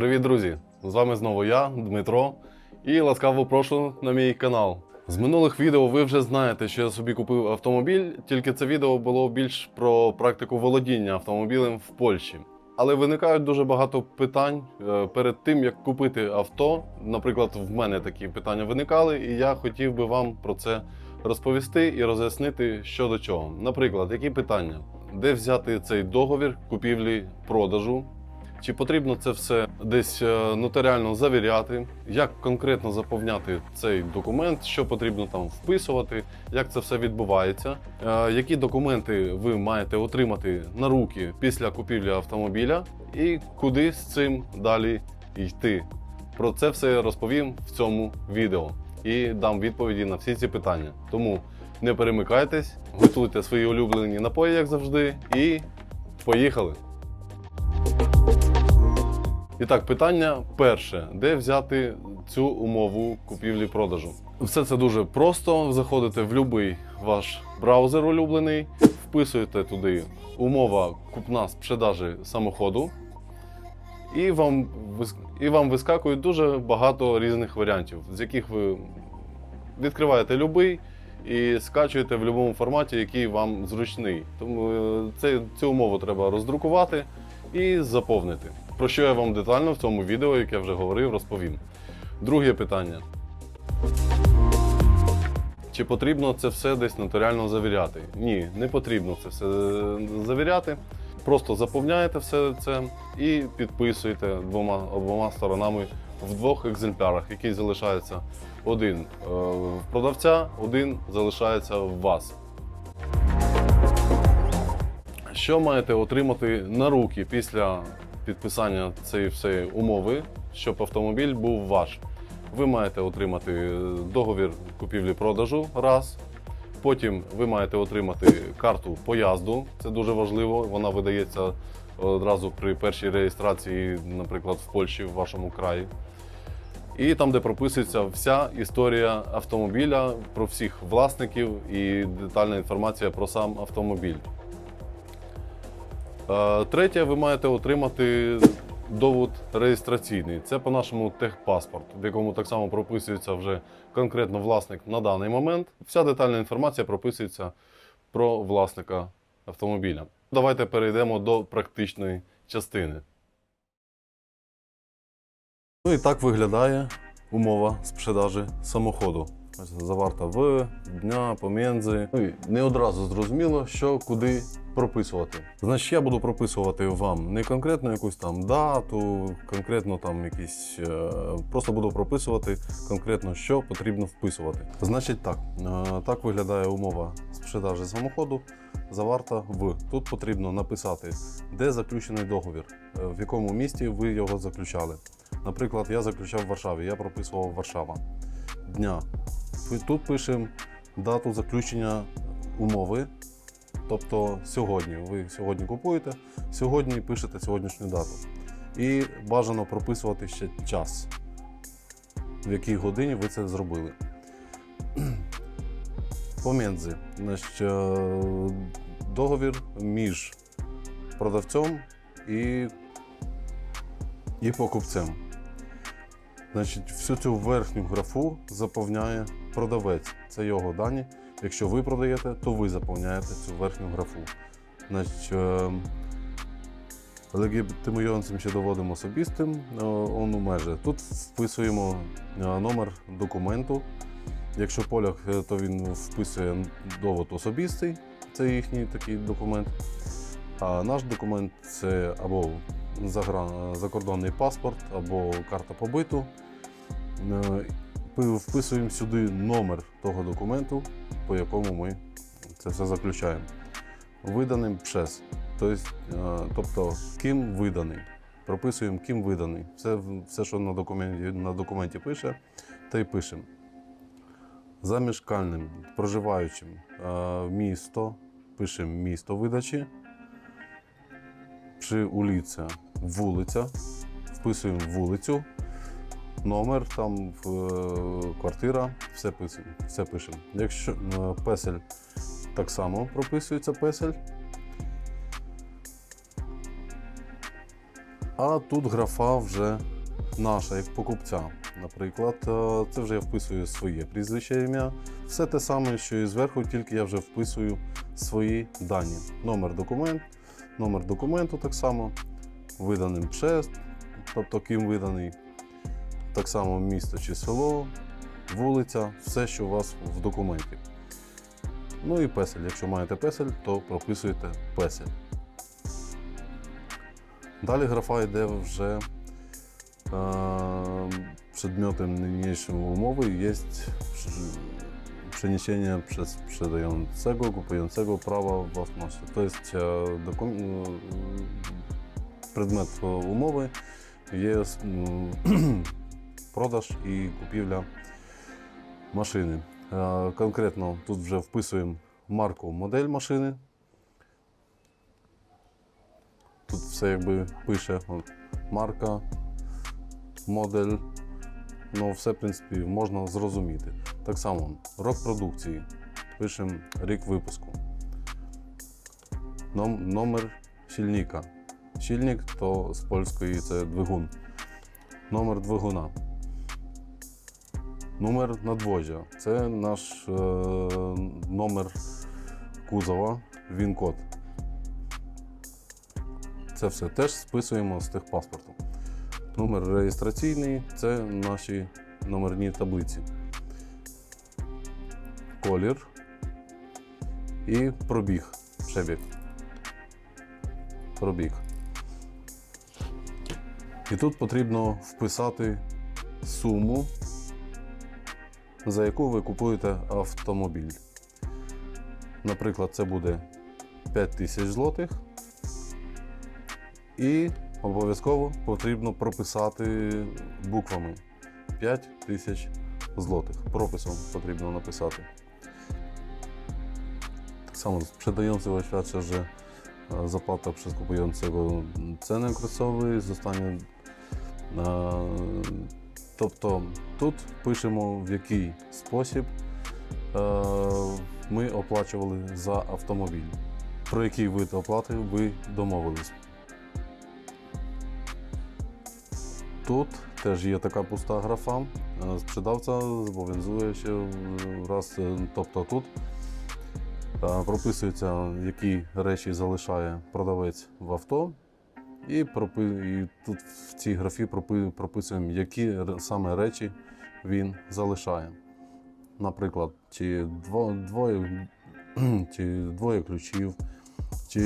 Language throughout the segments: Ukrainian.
Привіт, друзі! З вами знову я, Дмитро, і ласкаво прошу на мій канал. З минулих відео ви вже знаєте, що я собі купив автомобіль, тільки це відео було більш про практику володіння автомобілем в Польщі. Але виникають дуже багато питань е, перед тим, як купити авто. Наприклад, в мене такі питання виникали, і я хотів би вам про це розповісти і роз'яснити, що до чого. Наприклад, які питання? Де взяти цей договір купівлі-продажу? Чи потрібно це все десь е, нотаріально завіряти? Як конкретно заповняти цей документ? Що потрібно там вписувати? Як це все відбувається? Е, Які документи ви маєте отримати на руки після купівлі автомобіля? І куди з цим далі йти? Про це все розповім в цьому відео і дам відповіді на всі ці питання. Тому не перемикайтесь, готуйте свої улюблені напої, як завжди, і поїхали! І так, питання перше: де взяти цю умову купівлі-продажу? Все це дуже просто. Заходите в будь-який ваш браузер улюблений, вписуєте туди умова купна з продажі самоходу, і вам, і вам вискакує дуже багато різних варіантів, з яких ви відкриваєте будь-який і скачуєте в будь-якому форматі, який вам зручний. Тому е, це, цю умову треба роздрукувати і заповнити. Про що я вам детально в цьому відео, як я вже говорив, розповім. Друге питання. Чи потрібно це все десь нотаріально завіряти? Ні, не потрібно це все завіряти. Просто заповняєте все це і підписуєте двома обома сторонами в двох екземплярах, які залишаються один е, в продавця, один залишається в вас. Що маєте отримати на руки після підписання цієї всієї умови, щоб автомобіль був ваш? Ви маєте отримати договір купівлі-продажу раз. Потім ви маєте отримати карту поїзду. Це дуже важливо. Вона видається одразу при першій реєстрації, наприклад, в Польщі, в вашому краї. І там, де прописується вся історія автомобіля, про всіх власників і детальна інформація про сам автомобіль. Е, Третє, ви маєте отримати довод реєстраційний. Це по-нашому техпаспорт, в якому так само прописується вже конкретно власник на даний момент. Вся детальна інформація прописується про власника автомобіля. Давайте перейдемо до практичної частини. Ну і так виглядає умова з продажі самоходу. Заварта в дня помінзи. Ну не одразу зрозуміло, що куди прописувати. Значить, я буду прописувати вам не конкретно якусь там дату, конкретно там якісь. е, Просто буду прописувати конкретно, що потрібно вписувати. Значить, так, е, так виглядає умова з продажі самоходу. Заварта в. Тут потрібно написати, де заключений договір, е, в якому місті ви його заключали. Наприклад, я заключав в Варшаві, я прописував Варшава. Дня. Тут пишемо дату заключення умови. Тобто сьогодні. Ви сьогодні купуєте, сьогодні пишете сьогоднішню дату. І бажано прописувати ще час, в якій годині ви це зробили. Значить, е, договір між продавцем і, і покупцем. Значить, всю цю верхню графу заповняє продавець. Це його дані. Якщо ви продаєте, то ви заповняєте цю верхню графу. Значить, е, легітимуючим чи доводимо особистим, е, он у межі. Тут вписуємо е, номер документу. Якщо поляк, то він вписує довод особистий, це їхній такий документ. А наш документ це або закордонний паспорт, або карта побиту. Е, Вписуємо сюди номер того документу, по якому ми це все заключаємо. Виданим ПШЕС. Тобто, е, тобто ким виданий. Прописуємо, ким виданий. Все, все що на документі, на документі пише, те й пишемо. За мешкальним, проживаючим е, місто, пишемо місто видачі. Чи улиця, вулиця. Вписуємо вулицю, номер, там е, квартира, все пишемо. Все пишемо. Якщо е, песель так само прописується песель. А тут графа вже наша, як покупця. Наприклад, е, це вже я вписую своє прізвище ім'я. Все те саме, що і зверху, тільки я вже вписую свої дані. Номер документ, номер документу так само, виданим ПШЕС, тобто ким виданий, так само місто чи село, вулиця, все, що у вас в документі. Ну і песель. Якщо маєте песель, то прописуєте песель. Далі графа йде вже е, przedmiotem niniejszej umowy jest przy- przeniesienie przez sprzedającego, kupującego prawa własności. To jest e, dokum, e, предмет умови є м, продаж і купівля машини. Е, Конкретно тут вже вписуємо марку, модель машини. Тут все якби пише от, марка, модель. Ну, все, в принципі, можна зрозуміти. Так само, рок продукції. Пишемо рік випуску. Ном, номер щільника. Щільник то з польської це двигун. Номер двигуна. Номер надвожжя. Це наш е, номер кузова, він-код. Це все теж списуємо з техпаспорту. Номер реєстраційний це наші номерні таблиці. Колір і пробіг. Przebіг. Пробіг. І тут потрібно вписати суму, за яку ви купуєте автомобіль. Наприклад, це буде 5 тисяч злотих. І обов'язково потрібно прописати буквами 5 тисяч злотих. Прописом потрібно написати. Tak samo sprzedający oświadcza, że zapłata przez kupującego ceny okresowej zostanie. Тобто тут пишемо в який спосіб е, ми оплачували за автомобіль. Про який вид оплати ви домовились. Тут теж є така пуста графа. Е, Спrzedавця зобов'язує ще раз, е, тобто тут е, прописується, які речі залишає продавець в авто, і, тут в цій графі пропи, прописуємо, які саме речі він залишає. Наприклад, чи дво, двоє, чи двоє ключів, чи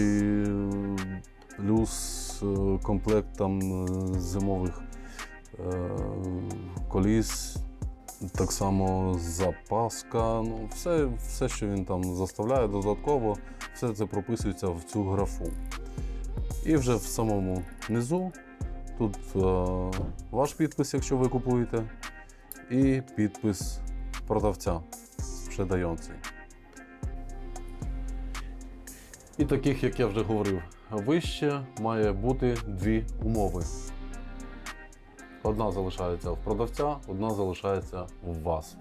плюс е, комплект там е, зимових е, коліс, так само запаска. Ну, все, все, що він там заставляє додатково, все це прописується в цю графу. І вже в самому низу тут е, ваш підпис, якщо ви купуєте, і підпис продавця, спrzedający. І таких, як я вже говорив, вище має бути дві умови. Одна залишається в продавця, одна залишається в вас.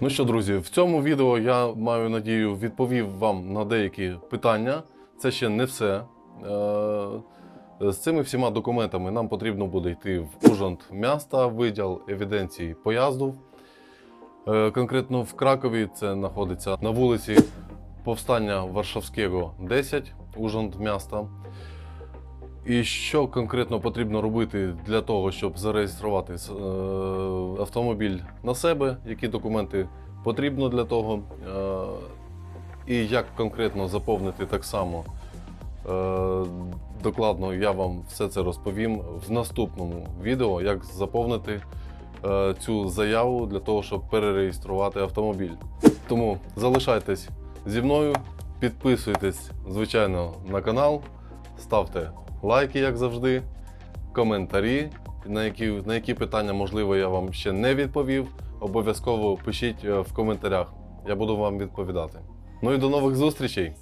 Ну що, друзі, в цьому відео я маю надію відповів вам на деякі питання. Це ще не все. Е, З цими всіма документами нам потрібно буде йти в Ужант міста, виділ евіденції поїздів. Е, Конкретно в Кракові це знаходиться на вулиці Повстання Варшавського, 10, Ужант міста. І що конкретно потрібно робити для того, щоб зареєструвати е, автомобіль на себе, які документи потрібно для того, е, і як конкретно заповнити так само. Е, Докладно я вам все це розповім в наступному відео, як заповнити цю заяву для того, щоб перереєструвати автомобіль. Тому залишайтесь зі мною, підписуйтесь, звичайно, на канал, ставте лайки, як завжди, коментарі, на які, на які питання, можливо, я вам ще не відповів. Обов'язково пишіть е, в коментарях. Я буду вам відповідати. Ну і до нових зустрічей!